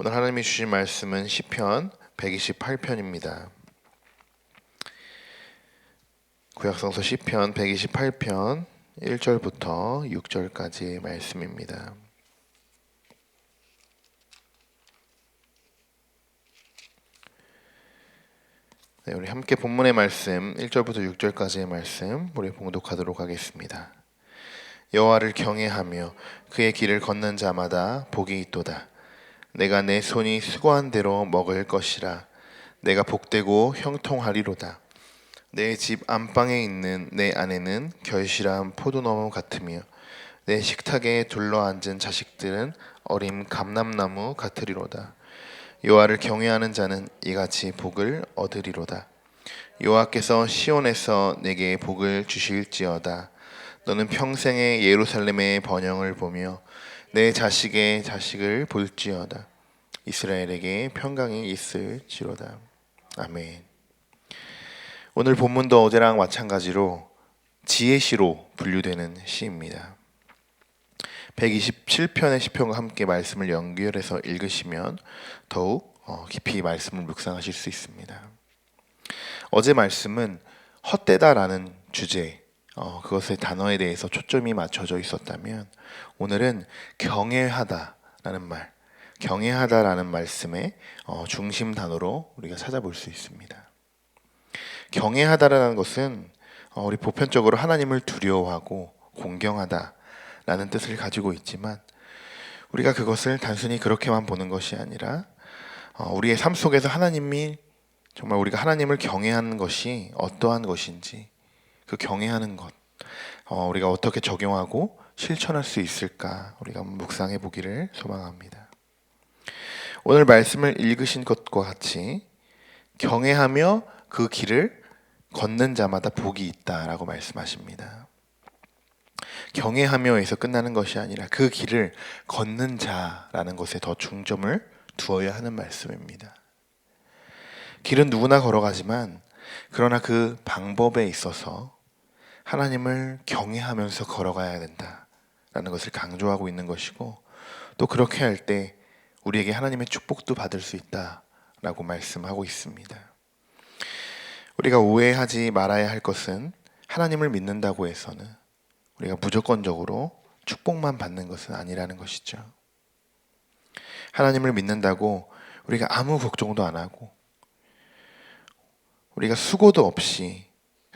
오늘 하나님이 주신 말씀은 시편 128편입니다. 구약성서 시편 128편 1절부터 6절까지의 말씀입니다. 네, 우리 함께 본문의 말씀 1절부터 6절까지의 말씀 우리 봉독하도록 하겠습니다. 여호와를 경외하며 그의 길을 걷는 자마다 복이 있도다. 내가 내 손이 수고한 대로 먹을 것이라. 내가 복되고 형통하리로다. 내 집 안방에 있는 내 아내는 결실한 포도나무 같으며 내 식탁에 둘러앉은 자식들은 어림 감람나무 같으리로다. 여호와를 경외하는 자는 이같이 복을 얻으리로다. 여호와께서 시온에서 내게 복을 주실지어다. 너는 평생에 예루살렘의 번영을 보며 내 자식의 자식을 볼지어다. 이스라엘에게 평강이 있을지로다. 아멘. 오늘 본문도 어제랑 마찬가지로 지혜시로 분류되는 시입니다. 127편의 시편과 함께 말씀을 연결해서 읽으시면 더욱 어, 깊이 말씀을 묵상하실 수 있습니다. 어제 말씀은 헛되다라는 주제 어, 그것의 단어에 대해서 초점이 맞춰져 있었다면 오늘은 경외하다라는 말, 경외하다라는 말씀의 어, 중심 단어로 우리가 찾아볼 수 있습니다. 경외하다라는 것은 어, 우리 보편적으로 하나님을 두려워하고 공경하다라는 뜻을 가지고 있지만 우리가 그것을 단순히 그렇게만 보는 것이 아니라 어, 우리의 삶 속에서 하나님이 정말 우리가 하나님을 경외하는 것이 어떠한 것인지 그 경외하는 것 어, 우리가 어떻게 적용하고 실천할 수 있을까 우리가 묵상해 보기를 소망합니다. 오늘 말씀을 읽으신 것과 같이 경외하며 그 길을 걷는 자마다 복이 있다라고 말씀하십니다. 경외하며에서 끝나는 것이 아니라 그 길을 걷는 자라는 것에 더 중점을 두어야 하는 말씀입니다. 길은 누구나 걸어가지만 그러나 그 방법에 있어서 하나님을 경외하면서 걸어가야 된다라는 것을 강조하고 있는 것이고 또 그렇게 할 때 우리에게 하나님의 축복도 받을 수 있다라고 말씀하고 있습니다. 우리가 오해하지 말아야 할 것은 하나님을 믿는다고 해서는 우리가 무조건적으로 축복만 받는 것은 아니라는 것이죠. 하나님을 믿는다고 우리가 아무 걱정도 안 하고 우리가 수고도 없이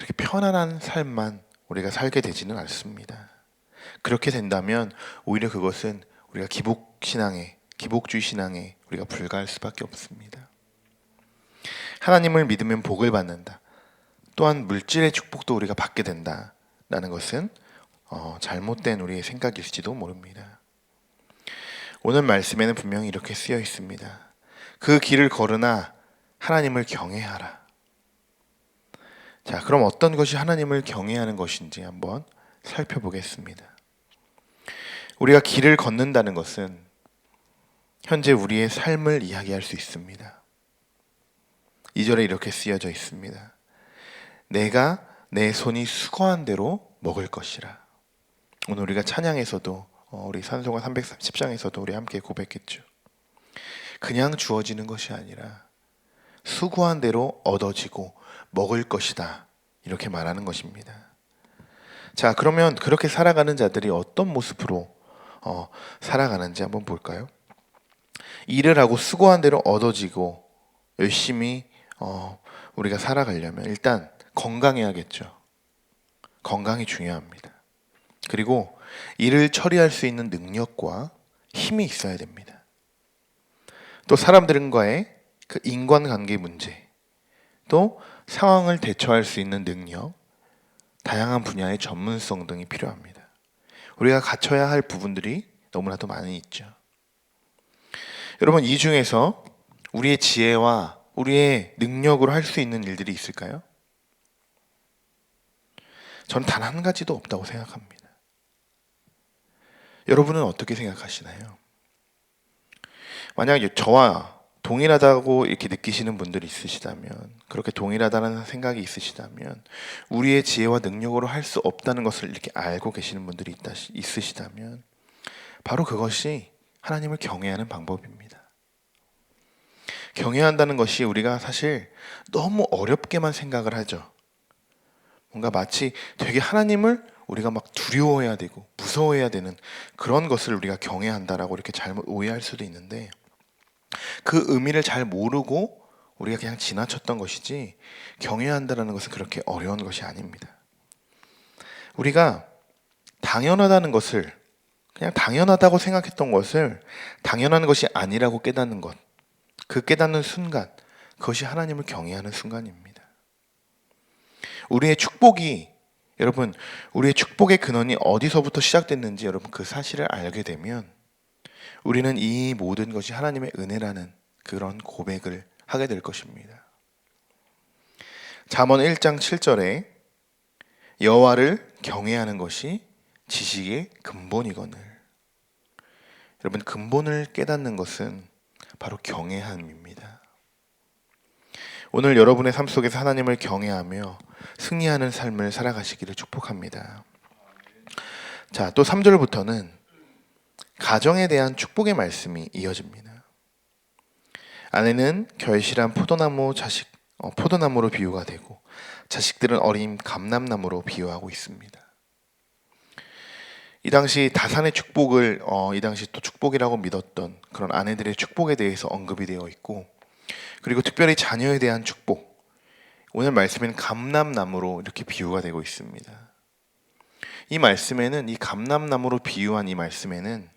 그렇게 편안한 삶만 우리가 살게 되지는 않습니다. 그렇게 된다면 오히려 그것은 우리가 기복 신앙에 기복주의 신앙에 우리가 불과할 수밖에 없습니다. 하나님을 믿으면 복을 받는다. 또한 물질의 축복도 우리가 받게 된다라는 것은 어, 잘못된 우리의 생각일지도 모릅니다. 오늘 말씀에는 분명히 이렇게 쓰여 있습니다. 그 길을 걸으나 하나님을 경외하라. 자, 그럼 어떤 것이 하나님을 경외하는 것인지 한번 살펴보겠습니다. 우리가 길을 걷는다는 것은 현재 우리의 삶을 이야기할 수 있습니다. 2절에 이렇게 쓰여져 있습니다. 내가 내 손이 수고한 대로 먹을 것이라. 오늘 우리가 찬양에서도 어, 우리 산송가 310장에서도 우리 함께 고백했죠. 그냥 주어지는 것이 아니라 수고한 대로 얻어지고 먹을 것이다. 이렇게 말하는 것입니다. 자, 그러면 그렇게 살아가는 자들이 어떤 모습으로 어, 살아가는지 한번 볼까요? 일을 하고 수고한 대로 얻어지고 열심히 어, 우리가 살아가려면 일단 건강해야겠죠. 건강이 중요합니다. 그리고 일을 처리할 수 있는 능력과 힘이 있어야 됩니다. 또 사람들과의 그 인간관계 문제, 또 상황을 대처할 수 있는 능력, 다양한 분야의 전문성 등이 필요합니다. 우리가 갖춰야 할 부분들이 너무나도 많이 있죠. 여러분, 이 중에서 우리의 지혜와 우리의 능력으로 할 수 있는 일들이 있을까요? 저는 단 한 가지도 없다고 생각합니다. 여러분은 어떻게 생각하시나요? 만약 저와 동일하다고 이렇게 느끼시는 분들이 있으시다면, 그렇게 동일하다는 생각이 있으시다면, 우리의 지혜와 능력으로 할 수 없다는 것을 이렇게 알고 계시는 분들이 있다, 있으시다면, 바로 그것이 하나님을 경외하는 방법입니다. 경외한다는 것이 우리가 사실 너무 어렵게만 생각을 하죠. 뭔가 마치 되게 하나님을 우리가 막 두려워해야 되고 무서워해야 되는 그런 것을 우리가 경외한다라고 이렇게 잘못 오해할 수도 있는데 그 의미를 잘 모르고 우리가 그냥 지나쳤던 것이지 경외한다라는 것은 그렇게 어려운 것이 아닙니다. 우리가 당연하다는 것을 그냥 당연하다고 생각했던 것을 당연한 것이 아니라고 깨닫는 것. 그 깨닫는 순간 그것이 하나님을 경외하는 순간입니다. 우리의 축복이 여러분 우리의 축복의 근원이 어디서부터 시작됐는지 여러분 그 사실을 알게 되면 우리는 이 모든 것이 하나님의 은혜라는 그런 고백을 하게 될 것입니다. 잠언 1장 7절에 여호와를 경외하는 것이 지식의 근본이거늘. 여러분 근본을 깨닫는 것은 바로 경외함입니다. 오늘 여러분의 삶 속에서 하나님을 경외하며 승리하는 삶을 살아가시기를 축복합니다. 자, 또 3절부터는 가정에 대한 축복의 말씀이 이어집니다. 아내는 결실한 포도나무 자식 어, 포도나무로 비유가 되고 자식들은 어린 감람나무로 비유하고 있습니다. 이 당시 다산의 축복을 어, 이 당시 또 축복이라고 믿었던 그런 아내들의 축복에 대해서 언급이 되어 있고 그리고 특별히 자녀에 대한 축복 오늘 말씀에는 감람나무로 이렇게 비유가 되고 있습니다. 이 말씀에는 이 감람나무로 비유한 이 말씀에는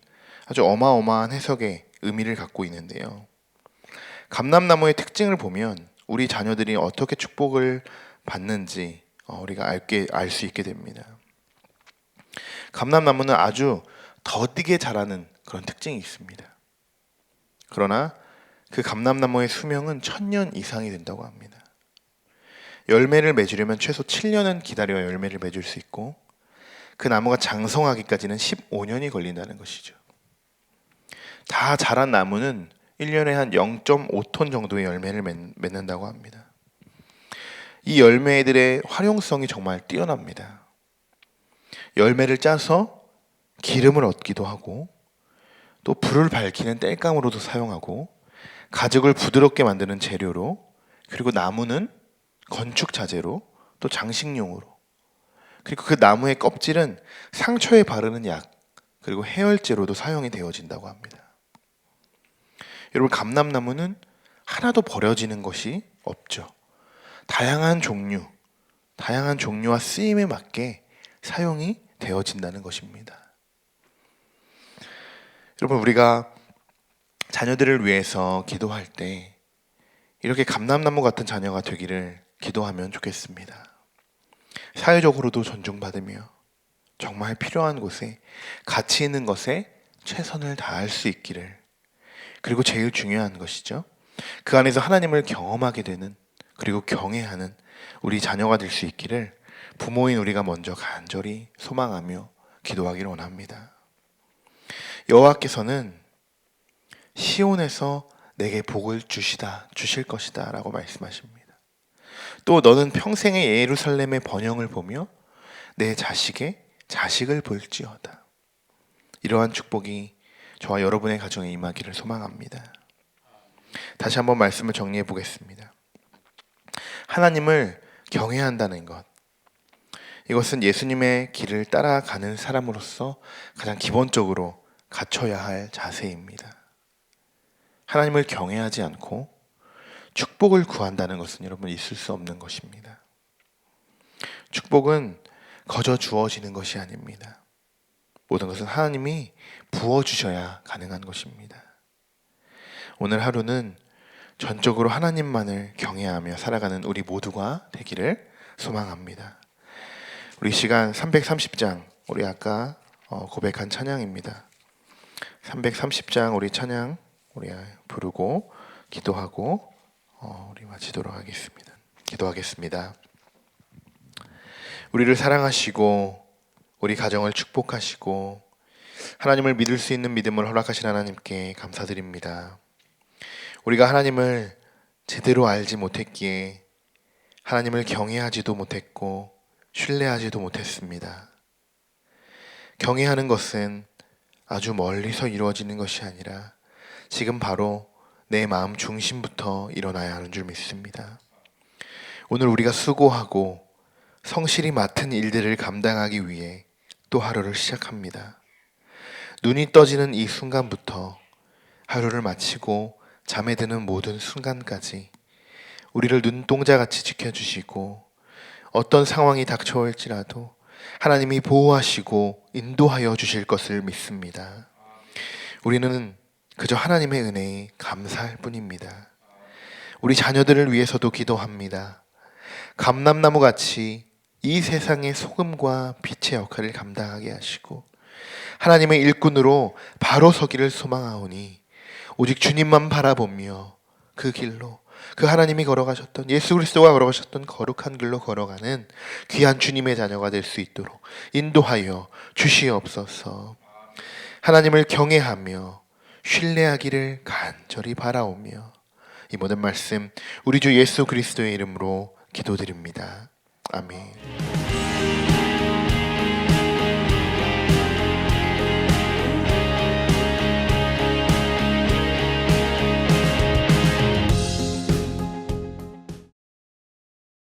아주 어마어마한 해석의 의미를 갖고 있는데요. 감람나무의 특징을 보면 우리 자녀들이 어떻게 축복을 받는지 어, 우리가 알게 알 수 있게 됩니다. 감람나무는 아주 더디게 자라는 그런 특징이 있습니다. 그러나 그 감람나무의 수명은 천년 이상이 된다고 합니다. 열매를 맺으려면 최소 7년은 기다려야 열매를 맺을 수 있고 그 나무가 장성하기까지는 15년이 걸린다는 것이죠. 다 자란 나무는 1년에 한 0.5톤 정도의 열매를 맺는다고 합니다. 이 열매들의 활용성이 정말 뛰어납니다. 열매를 짜서 기름을 얻기도 하고 또 불을 밝히는 땔감으로도 사용하고 가죽을 부드럽게 만드는 재료로 그리고 나무는 건축 자재로 또 장식용으로 그리고 그 나무의 껍질은 상처에 바르는 약 그리고 해열제로도 사용이 되어진다고 합니다. 여러분 감람나무는 하나도 버려지는 것이 없죠. 다양한 종류, 다양한 종류와 쓰임에 맞게 사용이 되어진다는 것입니다. 여러분 우리가 자녀들을 위해서 기도할 때 이렇게 감람나무 같은 자녀가 되기를 기도하면 좋겠습니다. 사회적으로도 존중받으며 정말 필요한 곳에 가치 있는 것에 최선을 다할 수 있기를 그리고 제일 중요한 것이죠. 그 안에서 하나님을 경험하게 되는 그리고 경외하는 우리 자녀가 될 수 있기를 부모인 우리가 먼저 간절히 소망하며 기도하기를 원합니다. 여호와께서는 시온에서 내게 복을 주시다 주실 것이다라고 말씀하십니다. 또 너는 평생의 예루살렘의 번영을 보며 내 자식의 자식을 볼지어다. 이러한 축복이 저와 여러분의 가정에 임하기를 소망합니다. 다시 한번 말씀을 정리해 보겠습니다. 하나님을 경외한다는 것. 이것은 예수님의 길을 따라가는 사람으로서 가장 기본적으로 갖춰야 할 자세입니다. 하나님을 경외하지 않고 축복을 구한다는 것은 여러분 있을 수 없는 것입니다. 축복은 거저 주어지는 것이 아닙니다. 모든 것은 하나님이 부어주셔야 가능한 것입니다. 오늘 하루는 전적으로 하나님만을 경외하며 살아가는 우리 모두가 되기를 소망합니다. 우리 시간 330장 우리 아까 어, 고백한 찬양입니다. 330장 우리 찬양 우리 부르고 기도하고 어, 우리 마치도록 하겠습니다. 기도하겠습니다. 우리를 사랑하시고 우리 가정을 축복하시고 하나님을 믿을 수 있는 믿음을 허락하신 하나님께 감사드립니다. 우리가 하나님을 제대로 알지 못했기에 하나님을 경외하지도 못했고 신뢰하지도 못했습니다. 경외하는 것은 아주 멀리서 이루어지는 것이 아니라 지금 바로 내 마음 중심부터 일어나야 하는 줄 믿습니다. 오늘 우리가 수고하고 성실히 맡은 일들을 감당하기 위해 또 하루를 시작합니다. 눈이 떠지는 이 순간부터 하루를 마치고 잠에 드는 모든 순간까지 우리를 눈동자같이 지켜주시고 어떤 상황이 닥쳐올지라도 하나님이 보호하시고 인도하여 주실 것을 믿습니다. 우리는 그저 하나님의 은혜에 감사할 뿐입니다. 우리 자녀들을 위해서도 기도합니다. 감람나무 같이 이 세상의 소금과 빛의 역할을 감당하게 하시고 하나님의 일꾼으로 바로 서기를 소망하오니 오직 주님만 바라보며 그 길로 그 하나님이 걸어가셨던 예수 그리스도가 걸어가셨던 거룩한 길로 걸어가는 귀한 주님의 자녀가 될 수 있도록 인도하여 주시옵소서. 하나님을 경외하며 신뢰하기를 간절히 바라오며 이 모든 말씀 우리 주 예수 그리스도의 이름으로 기도드립니다. 아멘.